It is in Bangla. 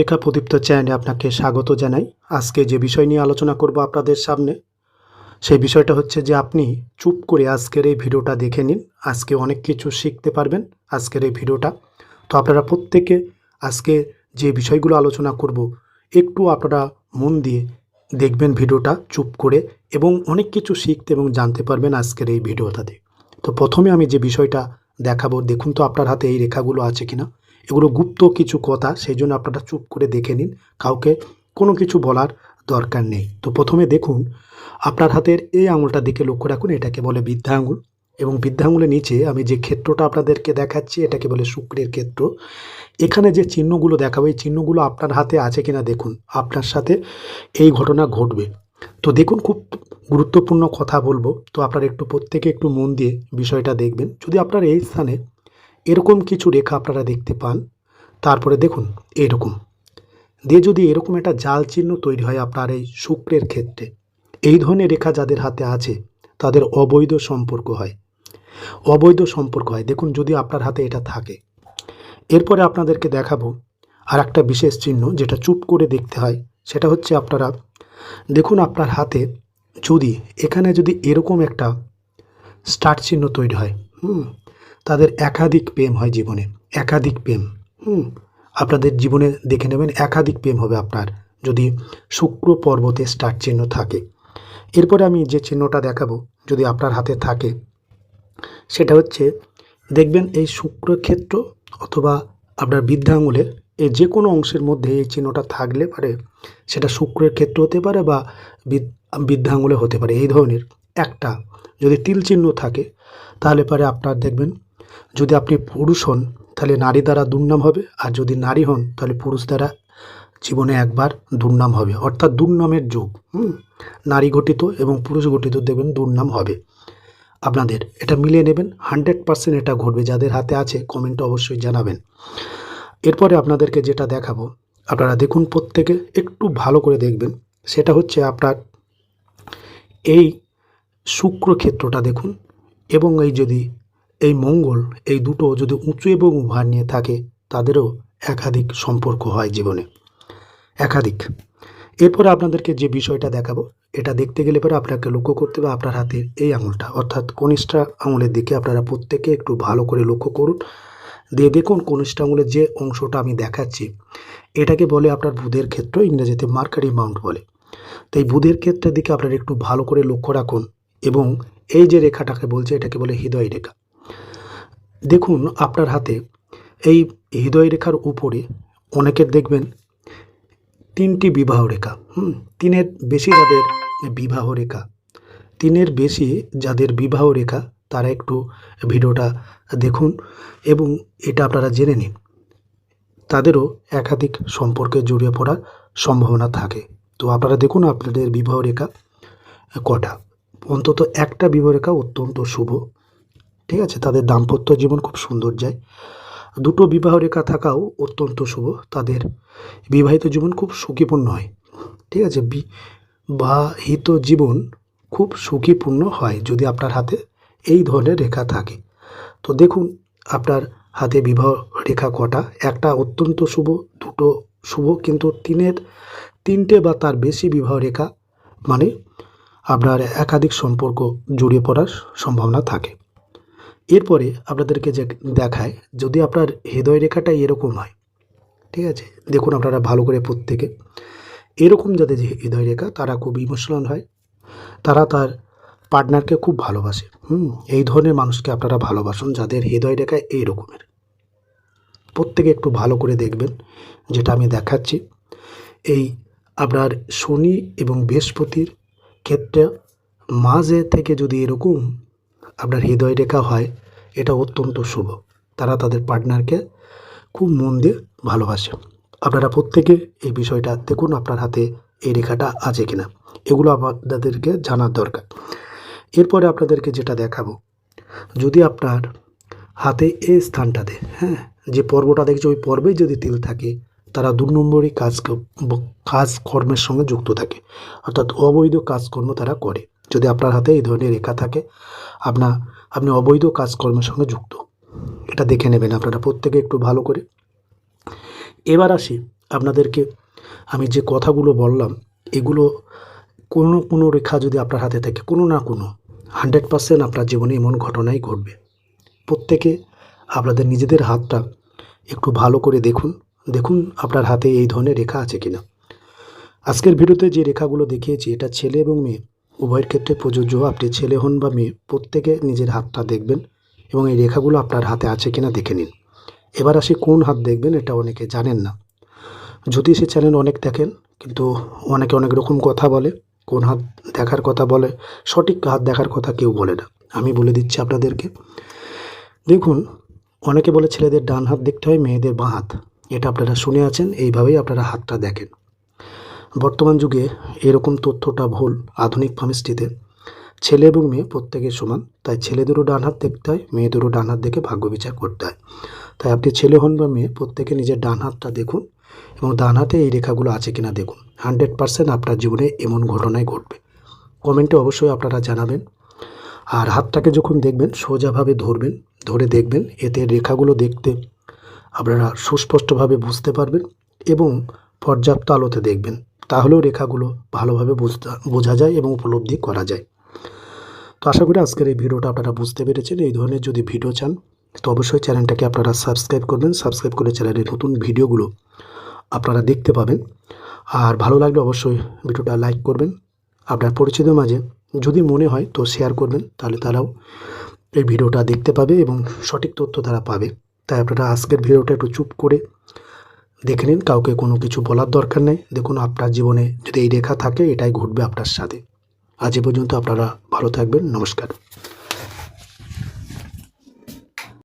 রেখা প্রদীপ্ত চ্যানেলে আপনাকে স্বাগত জানাই। আজকে যে বিষয় নিয়ে আলোচনা করব আপনাদের সামনে, সেই বিষয়টা হচ্ছে যে আপনি চুপ করে আজকের এই ভিডিওটা দেখে নিন। আজকে অনেক কিছু শিখতে পারবেন আজকের এই ভিডিওটা। তো আপনারা প্রত্যেকে আজকে যে বিষয়গুলো আলোচনা করব, একটু আপনারা মন দিয়ে দেখবেন ভিডিওটা চুপ করে এবং অনেক কিছু শিখতে এবং জানতে পারবেন আজকের এই ভিডিওটাতে। তো প্রথমে আমি যে বিষয়টা দেখাবো, দেখুন তো আপনার হাতে এই রেখাগুলো আছে কিনা। এগুলো গুপ্ত কিছু কথা, সেই জন্য আপনারা চুপ করে দেখে নিন। কাউকে কোনো কিছু বলার দরকার নেই। তো প্রথমে দেখুন, আপনার হাতের এই আঙুলটা দিকে লক্ষ্য রাখুন, এটাকে বলে বৃদ্ধা আঙুল এবং বৃদ্ধা আঙুলের নিচে আমি যে ক্ষেত্রটা আপনাদেরকে দেখাচ্ছি, এটাকে বলে শুক্রের ক্ষেত্র। এখানে যে চিহ্নগুলো দেখাবো, এই চিহ্নগুলো আপনার হাতে আছে কিনা দেখুন। আপনার সাথে এই ঘটনা ঘটবে। তো দেখুন, খুব গুরুত্বপূর্ণ কথা বলব। তো আপনারা একটু প্রত্যেকে একটু মন দিয়ে বিষয়টা দেখবেন। যদি আপনার এই স্থানে এরকম কিছু রেখা আপনারা দেখতে পান। তারপরে দেখুন, এরকম। দিয়ে যদি এরকম একটা জাল চিহ্ন তৈরি হয় আপনার এই শুক্রের ক্ষেত্রে, এই ধরনের রেখা যাদের হাতে আছে, তাদের অবৈধ সম্পর্ক হয়। অবৈধ সম্পর্ক হয়। দেখুন, যদি আপনার হাতে এটা থাকে। এরপরে আপনাদেরকে দেখাবো আর একটা বিশেষ চিহ্ন যেটা চুপ করে দেখতে হয়। সেটা হচ্ছে আপনারা, দেখুন আপনার হাতে যদি, এখানে যদি এরকম একটা স্টার্ট চিহ্ন তৈরি হয়, হুম তাদের একাধিক প্রেম হয় জীবনে। একাধিক প্রেম। হুম, আপনাদের জীবনে দেখে নেবেন একাধিক প্রেম হবে আপনার, যদি শুক্র পর্বতে স্টার চিহ্ন থাকে। এরপরে আমি যে চিহ্নটা দেখাবো, যদি আপনার হাতে থাকে, সেটা হচ্ছে, দেখবেন এই শুক্র ক্ষেত্র অথবা আপনার বৃদ্ধাঙ্গুলের এই যে কোনো অংশের মধ্যে এই চিহ্নটা থাকলে পারে, সেটা শুক্রের ক্ষেত্র হতে পারে বা বৃদ- বৃদ্ধাঙ্গুলে হতে পারে, এই ধরনের একটা। যদি তিল চিহ্ন থাকে, তাহলে পারে আপনার দেখবেন যদি আপনি পুরুষ হন, তাহলে নারী দ্বারা দুর্নাম হবে, আর যদি নারী হন, তাহলে পুরুষ দ্বারা জীবনে একবার দুর্নাম হবে। অর্থাৎ দুর্নামের যুগ, হুম? নারী গঠিত এবং পুরুষ গঠিত দেখবেন দুর্নাম হবে। আপনাদের এটা মিলিয়ে নেবেন, হান্ড্রেড পার্সেন্ট এটা ঘটবে। যাদের হাতে আছে, কমেন্টে অবশ্যই জানাবেন। এরপরে আপনাদেরকে যেটা দেখাবো, আপনারা দেখুন প্রত্যেকে একটু ভালো করে দেখবেন। সেটা হচ্ছে আপনার এই শুক্র ক্ষেত্রটা দেখুন, এবং এই যদি এই মঙ্গল, এই দুটো যদি উঁচু এবং উভার নিয়ে থাকে, তাদেরও একাধিক সম্পর্ক হয় জীবনে। একাধিক। এরপরে আপনাদেরকে যে বিষয়টা দেখাবো, এটা দেখতে গেলে পরে আপনাকে লক্ষ্য করতে হবে আপনার হাতের এই আঙুলটা। অর্থাৎ কনিষ্ঠা আঙুলের দিকে আপনারা প্রত্যেকে একটু ভালো করে লক্ষ্য করুন। দিয়ে দেখুন কনিষ্ঠা আঙুলের যে অংশটা আমি দেখাচ্ছি, এটাকে বলে আপনার বুধের ক্ষেত্র, ইংরেজিতে মার্কারি মাউন্ট বলে। তো এই বুধের ক্ষেত্রের দিকে আপনারা একটু ভালো করে লক্ষ্য রাখুন এবং এই যে রেখাটাকে বলছে, এটাকে বলে হৃদয় রেখা। দেখুন আপনার হাতে এই হৃদয় রেখার উপরে অনেকের দেখবেন তিনটি বিবাহ রেখা, হুম, তিনের বেশি যাদের বিবাহ রেখা, তিনের বেশি যাদের বিবাহ রেখা, তারা একটু ভিডিওটা দেখুন এবং এটা আপনারা জেনে নিন। তাদেরও একাধিক সম্পর্কে জড়িয়ে পড়ার সম্ভাবনা থাকে। তো আপনারা দেখুন আপনাদের বিবাহ রেখা কটা। অন্তত একটা বিবাহ রেখা অত্যন্ত শুভ। ঠিক আছে? তাদের দাম্পত্য জীবন খুব সুন্দর যায়। দুটো বিবাহ রেখা থাকাও অত্যন্ত শুভ। তাদের বিবাহিত জীবন খুব সুখীপূর্ণ হয়। ঠিক আছে? বিবাহিত জীবন খুব সুখীপূর্ণ হয় যদি আপনার হাতে এই ধরনের রেখা থাকে। তো দেখুন, আপনার হাতে বিবাহ রেখা কটা? একটা অত্যন্ত শুভ, দুটো শুভ, কিন্তু তিনের, তিনটে বা তার বেশি বিবাহ রেখা মানে আপনার একাধিক সম্পর্ক জড়িয়ে পড়ার সম্ভাবনা থাকে। এরপরে আপনাদেরকে যে দেখায়, যদি আপনার হৃদয় রেখাটা এরকম হয়, ঠিক আছে? দেখুন আপনারা ভালো করে প্রত্যেকে। এরকম যাদের যে হৃদয় রেখা তারা খুব ইমোশনাল হয়। তারা তার পার্টনারকে খুব ভালোবাসে। হুম? এই ধরনের মানুষকে আপনারা ভালোবাসুন যাদের হৃদয় রেখা এই রকমের প্রত্যেকে একটু ভালো করে দেখবেন, যেটা আমি দেখাচ্ছি। এই আপনার শনি এবং বৃহস্পতির ক্ষেত্রে মাঝে থেকে যদি এরকম আপনার হৃদয় রেখা হয় এটা অত্যন্ত শুভ। তারা তাদের পার্টনারকে খুব মন দিয়ে ভালোবাসে। আপনারা প্রত্যেকে এই বিষয়টা দেখুন আপনার হাতে এই রেখাটা আছে কিনা। এগুলো আপনাদেরকে জানার দরকার। এরপরে আপনাদেরকে যেটা দেখাবো, যদি আপনার হাতে এই স্থানটাতে হ্যাঁ যে পর্বটা দেখছে ওই পর্বে যদি তিল থাকে, তারা দু নম্বরই কাজ কাজ কর্মের সঙ্গে যুক্ত থাকে। অর্থাৎ অবৈধ কাজকর্ম তারা করে। যদি আপনার হাতে এই ধরনের রেখা থাকে, আপনার আপনি অবৈধ কাজকর্মের সঙ্গে যুক্ত। এটা দেখে নেবেন আপনারা, প্রত্যেকে একটু ভালো করে। এবার আসি আপনাদেরকে, আমি যে কথাগুলো বললাম, এগুলো কোনো কোনো রেখা যদি আপনার হাতে থাকে, কোনো না কোনো, হান্ড্রেড পার্সেন্ট আপনার জীবনে এমন ঘটনাই ঘটবে। প্রত্যেকে আপনাদের নিজেদের হাতটা একটু ভালো করে দেখুন দেখুন আপনার হাতে এই ধরনের রেখা আছে কিনা। আজকের ভিডিওতে যে রেখাগুলো দেখিয়েছি, এটা ছেলে এবং মেয়ে। উভয়ের ক্ষেত্রে প্রযোজ্য আপনি ছেলে হন বা মেয়ে, প্রত্যেকে নিজের হাতটা দেখবেন এবং এই রেখাগুলো আপনার হাতে আছে কিনা দেখে নিন। এবার আসি কোন হাত দেখবেন এটা অনেকে জানেন না। জ্যোতিষী চ্যানেল অনেক দেখেন, কিন্তু অনেকে অনেক রকম কথা বলে, কোন হাত দেখার কথা বলে, সঠিক হাত দেখার কথা কেউ বলে না। আমি বলে দিচ্ছি আপনাদেরকে। দেখুন, অনেকে বলে ছেলেদের ডান হাত দেখতে হয়, মেয়েদের বাঁ হাত। এটা আপনারা শুনে আছেন, এইভাবেই আপনারা হাতটা দেখেন। বর্তমান যুগে এরকম তথ্যটা ভুল আধুনিক ফার্মিস্ট্রিতে ছেলে এবং মেয়ে প্রত্যেকের সমান, তাই ছেলেদেরও ডান হাত দেখতে হয় মেয়েদেরও ডান হাত দেখে ভাগ্য বিচার করতে হয়। তাই আপনি ছেলে হন বা মেয়ে, প্রত্যেকে নিজের ডান হাতটা দেখুন এবং ডান হাতে এই রেখাগুলো আছে কিনা দেখুন। হান্ড্রেড পারসেন্ট আপনার জীবনে এমন ঘটনাই ঘটবে। কমেন্টে অবশ্যই আপনারা জানাবেন। আর হাতটাকে যখন দেখবেন, সোজাভাবে ধরবেন, ধরে দেখবেন, এতে রেখাগুলো দেখতে আপনারা সুস্পষ্টভাবে বুঝতে পারবেন এবং পর্যাপ্ত আলোতে দেখবেন। তাহলেও রেখাগুলো ভালোভাবে বুঝতে, বোঝা যায় এবং উপলব্ধি করা যায়। তো আশা করি আজকের এই ভিডিওটা আপনারা বুঝতে পেরেছেন। এই ধরনের যদি ভিডিও চান, তো অবশ্যই চ্যানেলটাকে আপনারা সাবস্ক্রাইব করবেন। সাবস্ক্রাইব করে চ্যানেলের নতুন ভিডিওগুলো আপনারা দেখতে পাবেন। আর ভালো লাগলে অবশ্যই ভিডিওটা লাইক করবেন। আপনার পরিচিত মাঝে যদি মনে হয় তো শেয়ার করবেন, তাহলে তারাও এই ভিডিওটা দেখতে পাবে এবং সঠিক তথ্য তারা পাবে। তাই আপনারা আজকের ভিডিওটা একটু চুপ করে দেখে নিন, কাউকে কোনো কিছু বলার দরকার নেই। দেখুন, আপনার জীবনে যদি এই রেখা থাকে, এটাই ঘটবে আপনার সাথে। আজ এ পর্যন্ত আপনারা ভালো থাকবেন। নমস্কার।